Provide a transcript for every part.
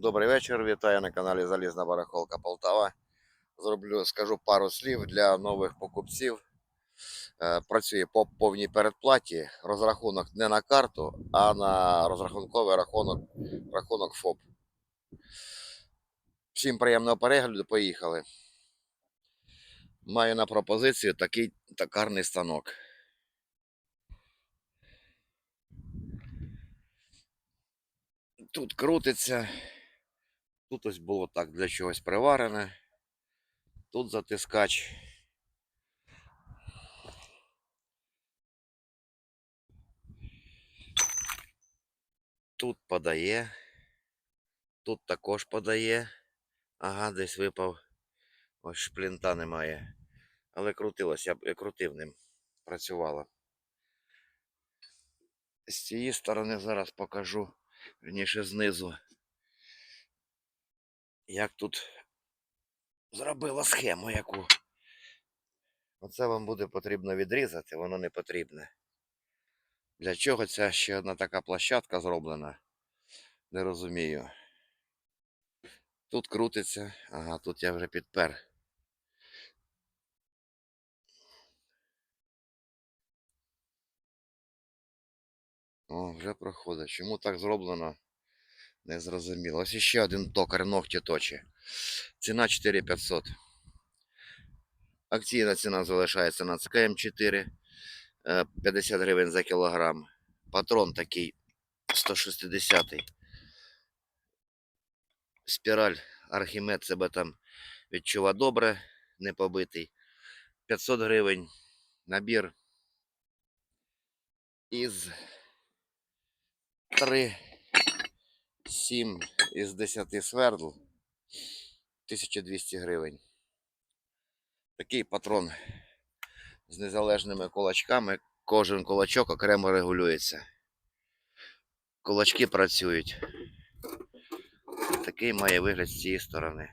Добрий вечір. Вітаю на каналі Залізна Барахолка Полтава. Зроблю, скажу пару слів для нових покупців. Е, Працює по повній передплаті. Розрахунок не на карту, а на розрахунковий рахунок, рахунок ФОП. Всім приємного перегляду. Поїхали. Маю на пропозицію такий токарний станок. Тут крутиться. Тут ось було так для чогось приварене. Тут затискач. Тут подає. Тут також подає. Ага, десь випав. Ось шплінта немає. Але крутилось, я, б- я крутив ним. Працювало. З цієї сторони зараз покажу. Верніше знизу. Як тут зробила схему яку. Оце вам буде потрібно відрізати, воно не потрібне. Для чого ця ще одна така площадка зроблена? Не розумію. Тут крутиться, ага, тут я вже підпер. О, вже проходить. Чому так зроблено? Не зрозуміло. Ось ще один токар ногті точі. Ціна 4500. Акційна ціна залишається на ЦКМ 4 е, 50 гривень за кілограм. Патрон такий 160. Спіраль Архімед себе там відчува добре, не побитий. 500 гривень. Набір із 3, 7 із 10 свердл. 1200 гривень. Такий патрон з незалежними кулачками. Кожен кулачок окремо регулюється. Кулачки працюють. Такий має вигляд з цієї сторони.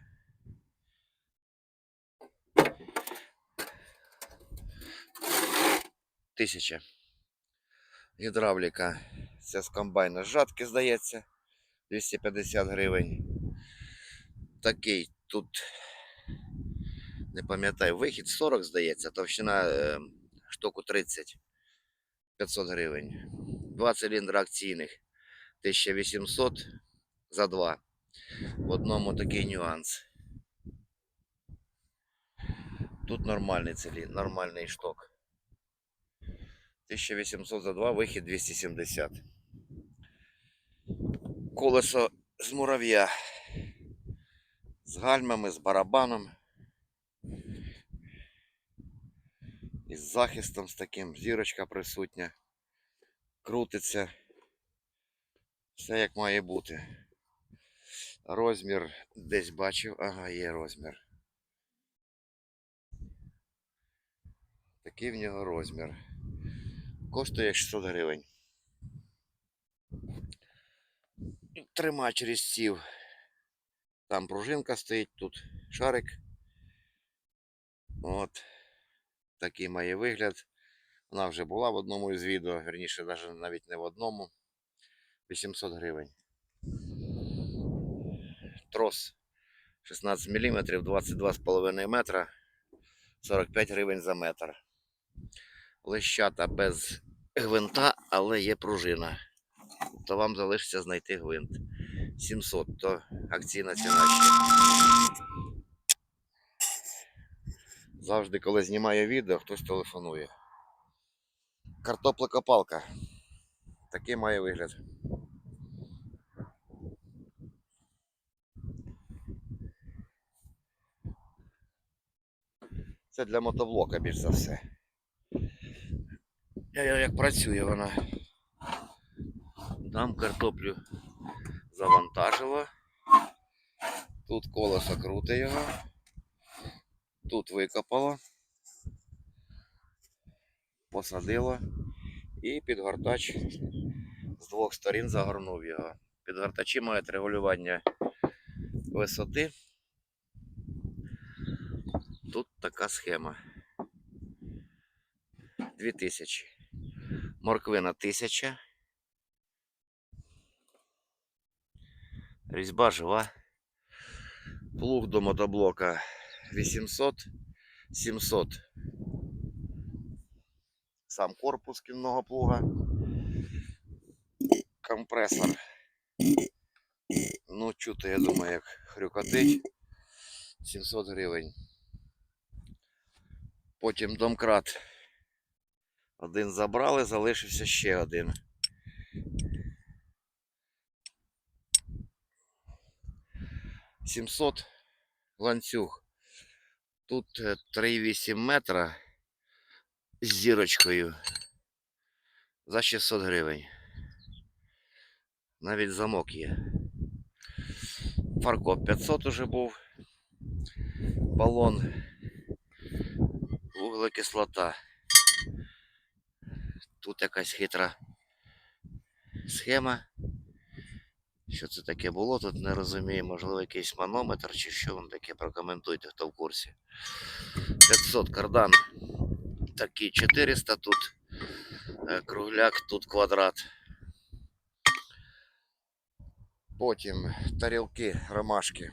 Тисяча. Гідравліка. Це з комбайна жатки, здається. 250 гривень. Такий тут не пам'ятаю, вихід 40, здається, товщина е, штуку 30 500 гривень. Два циліндри акційних 1800 за два. В одному такий нюанс. Тут нормальний циліндр, нормальний шток. 1800 за два, вихід 270. Колесо з мурав'я. З гальмами, з барабаном. Із захистом з таким, зірочка присутня. Крутиться. Все як має бути. Розмір десь бачив. Ага, є розмір. Такий в нього розмір. Коштує 600 гривень. Тримач різців. Там пружинка стоїть, тут шарик. От. Такий має вигляд. Вона вже була в одному із відео, верніше, навіть навіть не в одному. 800 гривень. Трос 16 мм, 22,5 метра, 45 гривень за метр. Лещата без гвинта, але є пружина. То вам залишиться знайти гвинт. 700, то акційна ціна ще. Завжди, коли знімаю відео, хтось телефонує. Картоплекопалка. Такий має вигляд. Це для мотоблока більш за все. Я, як працює вона. Там картоплю завантажило. Тут колесо круте його. Тут викопало. Посадило. І підгортач з двох сторін загорнув його. Підгортачі мають регулювання висоти. Тут така схема. 2000. Морквина 1000. Різьба жива. Плуг до мотоблока 800, 700. Сам корпус кінного плуга. Компресор. Ну, чути, я думаю, як хрюкотить. 700 гривень. Потім домкрат. Один забрали, залишився ще один. Сімсот ланцюг. Тут е, 3,8 метра з зірочкою за 600 гривень. Навіть замок є. Фаркоп 500 уже був. Балон. Вуглекислота. Тут якась хитра схема. Що це таке було, тут не розумію. Можливо, якийсь манометр чи що воно таке, прокоментуйте, хто в курсі. 500 кардан. Такий 400 тут. е, Кругляк, тут квадрат. Потім тарілки, ромашки.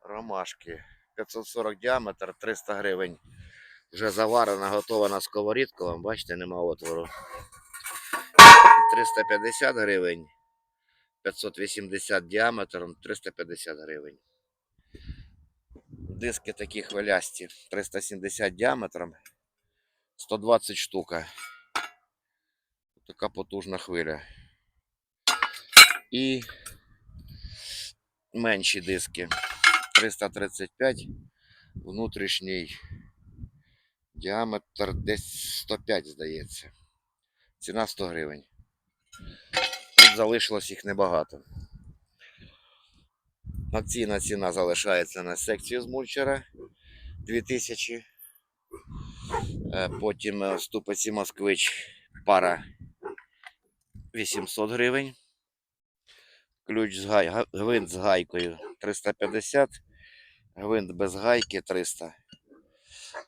Ромашки. 540 діаметр, 300 гривень. Вже заварена, готова на сковорідку. Бачите, нема отвору. 350 гривень. 580 діаметром, 350 гривень. Диски такі хвилясті. 370 діаметром. 120 штука. Така потужна хвиля. І менші диски. 335. Внутрішній діаметр десь 105, здається. Ціна 100 гривень. Залишилось їх небагато. Акційна ціна залишається на секцію з мульчера 2000. Е, Потім е, ступиці Москвич пара 800 гривень. Ключ з гай... гвинт з гайкою 350. Гвинт без гайки 300.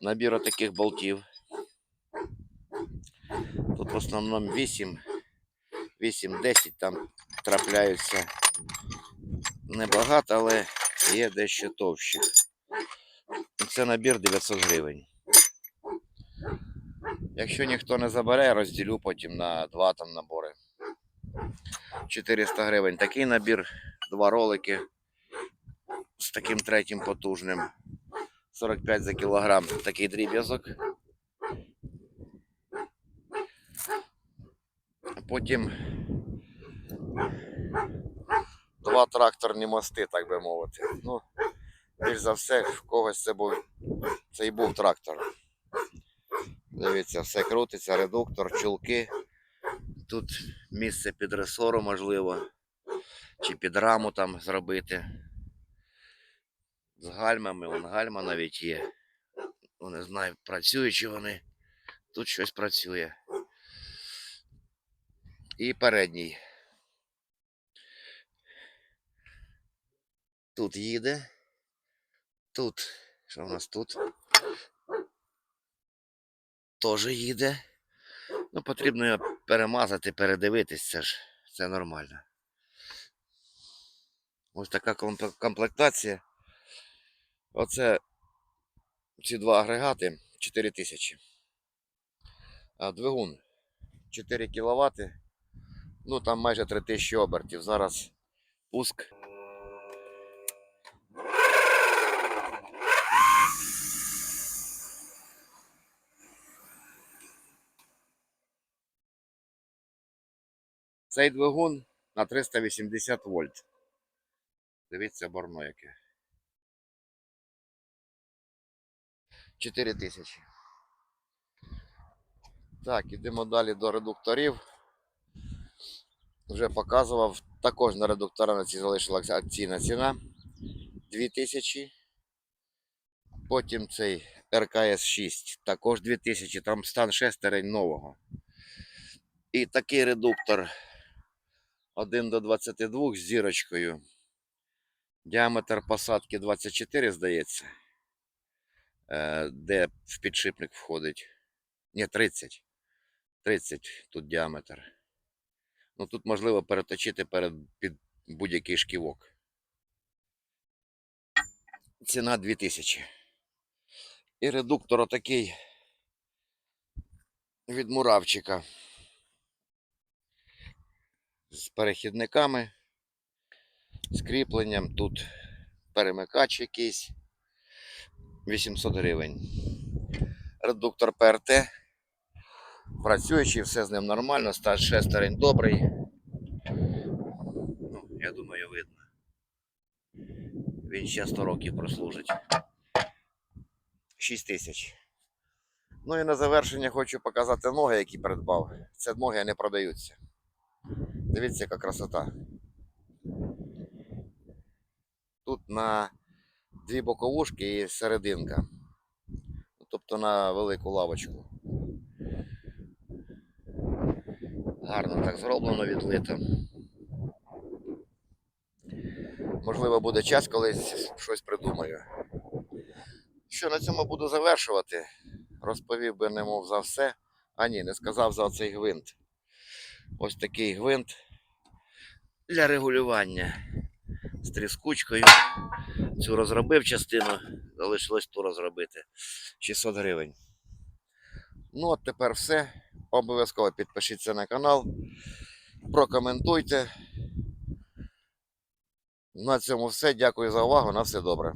Набір таких болтів. Тут в основному 8, 8-10 там трапляються небагато, але є дещо товщі. Це набір 900 гривень. Якщо ніхто не забере, розділю потім на два там набори. 400 гривень. Такий набір, два ролики з таким третім потужним. 45 за кілограм. Такий дріб'язок. А Потім два тракторні мости, так би мовити. Ну, більш за все, в когось це був це і був трактор. Дивіться, все крутиться, редуктор, чулки. Тут місце під ресору можливо. Чи під раму там зробити. З гальмами, вон гальма навіть є. Ну, не знаю, працюють чи вони. Тут щось працює. І передній. Тут їде. Тут. Що в нас тут? Теж їде. Ну, потрібно його перемазати, передивитись, це ж це нормально. Ось така комплектація. Оце ці два агрегати 4000. А двигун 4 кВт. Ну там майже 3000 обертів. Зараз пуск. Цей двигун на 380 вольт. Дивіться борно яке. 4 тисячі. Так, ідемо далі до редукторів. Вже показував. Також на редуктора на ці залишилася акційна ціна 2000. Потім цей РКС 6 також 2000. Там стан шестерень нового. І такий редуктор 1 до 22 з зірочкою. Діаметр посадки 24, здається. Е, Де в підшипник входить. Ні, 30. 30 тут діаметр. Ну тут можливо переточити перед під будь-який шківок. Ціна 2000. І редуктор отакий від муравчика. З перехідниками, з кріпленням. Тут перемикач якийсь. 800 гривень. Редуктор ПРТ. Працюючий, все з ним нормально, стаж шестерень добрий. Ну, я думаю, видно. Він ще 100 років прослужить. 6 тисяч. Ну і на завершення хочу показати ноги, які придбав. Це ноги не продаються. Дивіться, яка красота. Тут на дві боковушки і серединка. Тобто на велику лавочку. Гарно так зроблено, відлито. Можливо, буде час, колись щось придумаю. Що на цьому буду завершувати? Розповів би немов за все. А ні, не сказав за цей гвинт. Ось такий гвинт для регулювання з тріскучкою. Цю розробив частину, залишилось ту розробити. 600 гривень. Ну, от тепер все. Обов'язково підпишіться на канал, прокоментуйте. На цьому все. Дякую за увагу. На все добре.